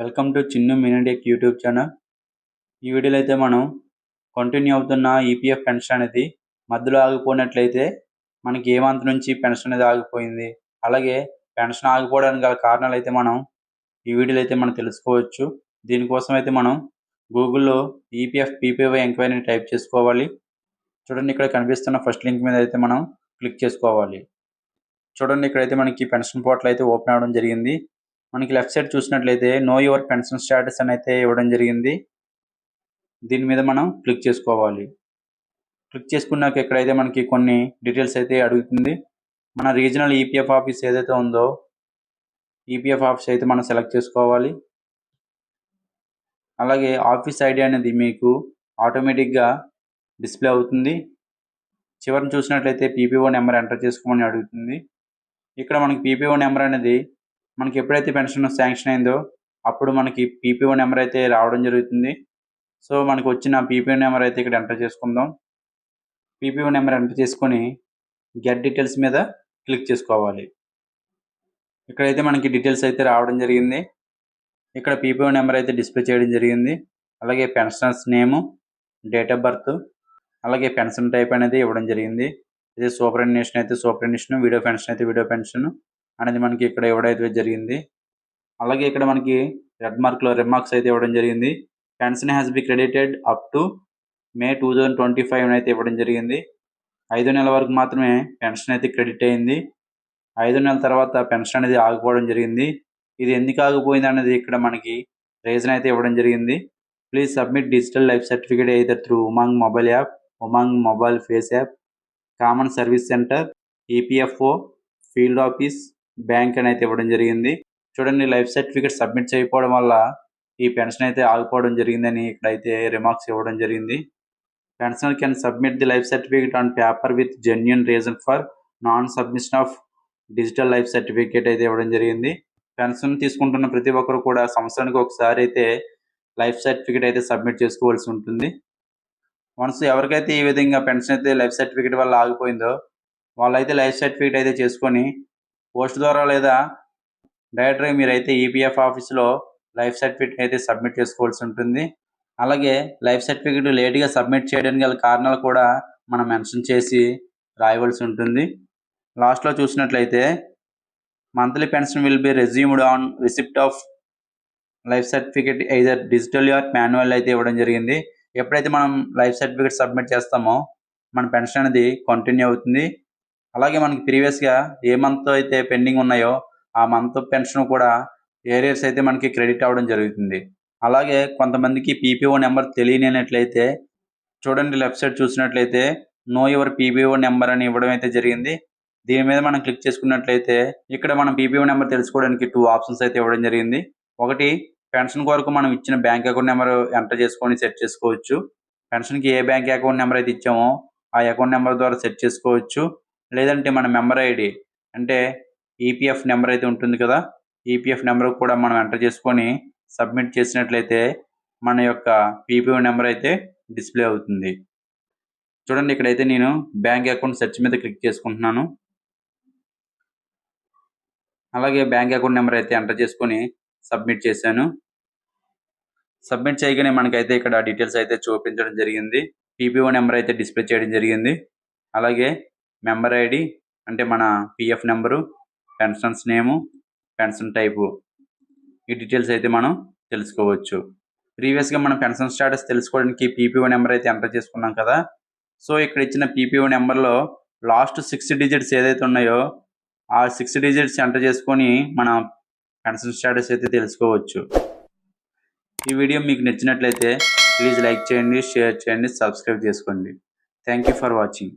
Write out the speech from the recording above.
Welcome to Chinnu mini tech YouTube channel. ఈ వీడియోలో అయితే మనం కంటిన్యూ అవుతున్న ఈపీఎఫ్ పెన్షన్ అనేది మధ్యలో ఆగిపోయినట్లయితే మనకి ఏ మంత్ నుంచి పెన్షన్ అనేది ఆగిపోయింది. అలాగే పెన్షన్ ఆగిపోవడానికి గల కారణాలు అయితే మనం ఈ వీడియోలో అయితే మనం తెలుసుకోవచ్చు. దీనికోసం అయితే మనం గూగుల్లో ఈపీఎఫ్ పీపీవై ఎంక్వైరీని టైప్ చేసుకోవాలి. చూడండి ఇక్కడ కనిపిస్తున్న ఫస్ట్ లింక్ మీద అయితే మనం క్లిక్ చేసుకోవాలి. చూడండి ఇక్కడైతే మనకి పెన్షన్ పోర్టల్ అయితే ఓపెన్ అవ్వడం జరిగింది. మనకి లెఫ్ట్ సైడ్ చూసినట్లయితే నో యువర్ పెన్షన్ స్టాటస్ అని అయితే ఇవ్వడం జరిగింది. దీని మీద మనం క్లిక్ చేసుకోవాలి. క్లిక్ చేసుకున్నాక ఇక్కడైతే మనకి కొన్ని డీటెయిల్స్ అయితే అడుగుతుంది. మన రీజనల్ ఈపీఎఫ్ ఆఫీస్ ఏదైతే ఉందో ఈపీఎఫ్ ఆఫీస్ అయితే మనం సెలెక్ట్ చేసుకోవాలి. అలాగే ఆఫీస్ ఐడి అనేది మీకు ఆటోమేటిక్గా డిస్ప్లే అవుతుంది. చివరిని చూసినట్లయితే పీపీఓ నెంబర్ ఎంటర్ చేసుకోమని అడుగుతుంది. ఇక్కడ మనకి పీపీఓ నెంబర్ అనేది మనకి ఎప్పుడైతే పెన్షన్ శాంక్షన్ అయిందో అప్పుడు మనకి పీపీఓ నెంబర్ అయితే రావడం జరుగుతుంది. సో మనకు వచ్చిన పీపీఓ నెంబర్ అయితే ఇక్కడ ఎంటర్ చేసుకుందాం. పీపీఓ నెంబర్ ఎంటర్ చేసుకొని గెట్ డీటెయిల్స్ మీద క్లిక్ చేసుకోవాలి. ఇక్కడైతే మనకి డీటెయిల్స్ అయితే రావడం జరిగింది. ఇక్కడ పీపీఓ నెంబర్ అయితే డిస్ప్లే చేయడం జరిగింది. అలాగే pensioners name date of birth అలాగే పెన్షన్ టైప్ అనేది ఇవ్వడం జరిగింది. ఇది సూపర్ అయితే సూపర్ వీడియో పెన్షన్ అయితే వీడియో పెన్షన్. అనేది మనకి ఇక్కడ ఇవ్వడం జరిగింది అలాగే ఇక్కడ మనకి రెడ్ మార్క్లో రిమార్క్స్ అయితే ఇవ్వడం జరిగింది. Pension has be credited up to May two thousand twenty five అయితే ఇవ్వడం జరిగింది. ఐదు నెలల వరకు మాత్రమే పెన్షన్ అయితే క్రెడిట్ అయింది. ఐదు నెలల తర్వాత పెన్షన్ అనేది ఆగిపోవడం జరిగింది. ఇది ఎందుకు ఆగిపోయింది అనేది ఇక్కడ మనకి రీజన్ అయితే ఇవ్వడం జరిగింది. Please submit digital life certificate అయితే through Umang mobile app Umang mobile face app common service centre EPFO field office bank అని అయితే ఇవ్వడం జరిగింది. చూడండి లైఫ్ సర్టిఫికేట్ సబ్మిట్ చేయకపోవడం వల్ల ఈ పెన్షన్ అయితే ఆగిపోవడం జరిగిందని ఇక్కడైతే రిమార్క్స్ ఇవ్వడం జరిగింది. Pensioner can submit the life certificate on paper with genuine reason for non submission of digital life certificate అయితే ఇవ్వడం జరిగింది. పెన్షన్ తీసుకుంటున్న ప్రతి ఒక్కరు కూడా సంవత్సరానికి ఒకసారి అయితే లైఫ్ సర్టిఫికేట్ అయితే సబ్మిట్ చేసుకోవాల్సి ఉంటుంది. వన్స్ ఎవరికైతే ఈ విధంగా పెన్షన్ అయితే లైఫ్ సర్టిఫికేట్ వల్ల ఆగిపోయిందో వాళ్ళైతే లైఫ్ సర్టిఫికేట్ అయితే చేసుకొని పోస్ట్ ద్వారా లేదా డైరెక్ట్గా మీరైతే ఈపీఎఫ్ ఆఫీస్లో లైఫ్ సర్టిఫికేట్ అయితే సబ్మిట్ చేసుకోవాల్సి ఉంటుంది. అలాగే లైఫ్ సర్టిఫికేట్ లేట్గా సబ్మిట్ చేయడానికి గల కారణాలు కూడా మనం మెన్షన్ చేసి రాయవలసి ఉంటుంది. లాస్ట్లో చూసినట్లయితే monthly pension will be resumed on receipt of life certificate either digital or manual అయితే ఇవ్వడం జరిగింది. ఎప్పుడైతే మనం లైఫ్ సర్టిఫికేట్ సబ్మిట్ చేస్తామో మన పెన్షన్ అనేది కంటిన్యూ అవుతుంది. అలాగే మనకి ప్రీవియస్గా ఏ మంత్ అయితే పెండింగ్ ఉన్నాయో ఆ మంత్ పెన్షన్ కూడా ఏరియర్స్ అయితే మనకి క్రెడిట్ అవ్వడం జరుగుతుంది. అలాగే కొంతమందికి పీపీఓ నెంబర్ తెలియనట్లయితే చూడండి లెఫ్ట్ సైడ్ చూసినట్లయితే నో యువర్ పీపీఓ నెంబర్ అని ఇవ్వడం అయితే జరిగింది. దీని మీద మనం క్లిక్ చేసుకున్నట్లయితే ఇక్కడ మనం పీపీఓ నెంబర్ తెలుసుకోవడానికి టూ ఆప్షన్స్ అయితే ఇవ్వడం జరిగింది. ఒకటి పెన్షన్ కొరకు మనం ఇచ్చిన బ్యాంక్ అకౌంట్ నెంబర్ ఎంటర్ చేసుకొని సెట్ చేసుకోవచ్చు. పెన్షన్కి ఏ బ్యాంక్ అకౌంట్ నెంబర్ అయితే ఇచ్చామో ఆ అకౌంట్ నెంబర్ ద్వారా సెట్ చేసుకోవచ్చు. లేదంటే మన మెంబర్ ఐడి అంటే ఈపీఎఫ్ నెంబర్ అయితే ఉంటుంది కదా ఈపీఎఫ్ నెంబర్ కూడా మనం ఎంటర్ చేసుకొని సబ్మిట్ చేసినట్లయితే మన యొక్క పీపీఓ నెంబర్ అయితే డిస్ప్లే అవుతుంది. చూడండి ఇక్కడైతే నేను బ్యాంక్ అకౌంట్ సెర్చ్ మీద క్లిక్ చేసుకుంటున్నాను. అలాగే బ్యాంక్ అకౌంట్ నెంబర్ అయితే ఎంటర్ చేసుకొని సబ్మిట్ చేశాను. సబ్మిట్ చేయగానే మనకైతే ఇక్కడ డీటెయిల్స్ అయితే చూపించడం జరిగింది. పీపీఓ నెంబర్ అయితే డిస్ప్లే చేయడం జరిగింది. అలాగే మెంబర్ ఐడి అంటే మన PF number pensions name pension type. ఈ డీటెయిల్స్ అయితే మనం తెలుసుకోవచ్చు. ప్రీవియస్గా మనం పెన్షన్ స్టాటస్ తెలుసుకోవడానికి పీపీఓ నెంబర్ అయితే ఎంటర్ చేసుకున్నాం కదా. సో ఇక్కడ ఇచ్చిన పీపీఓ నెంబర్లో లాస్ట్ సిక్స్ డిజిట్స్ ఏదైతే ఉన్నాయో ఆ సిక్స్ డిజిట్స్ ఎంటర్ చేసుకొని మన పెన్షన్ స్టాటస్ అయితే తెలుసుకోవచ్చు. ఈ వీడియో మీకు నచ్చినట్లయితే ప్లీజ్ లైక్ చేయండి షేర్ చేయండి సబ్స్క్రైబ్ చేసుకోండి. Thank you for watching.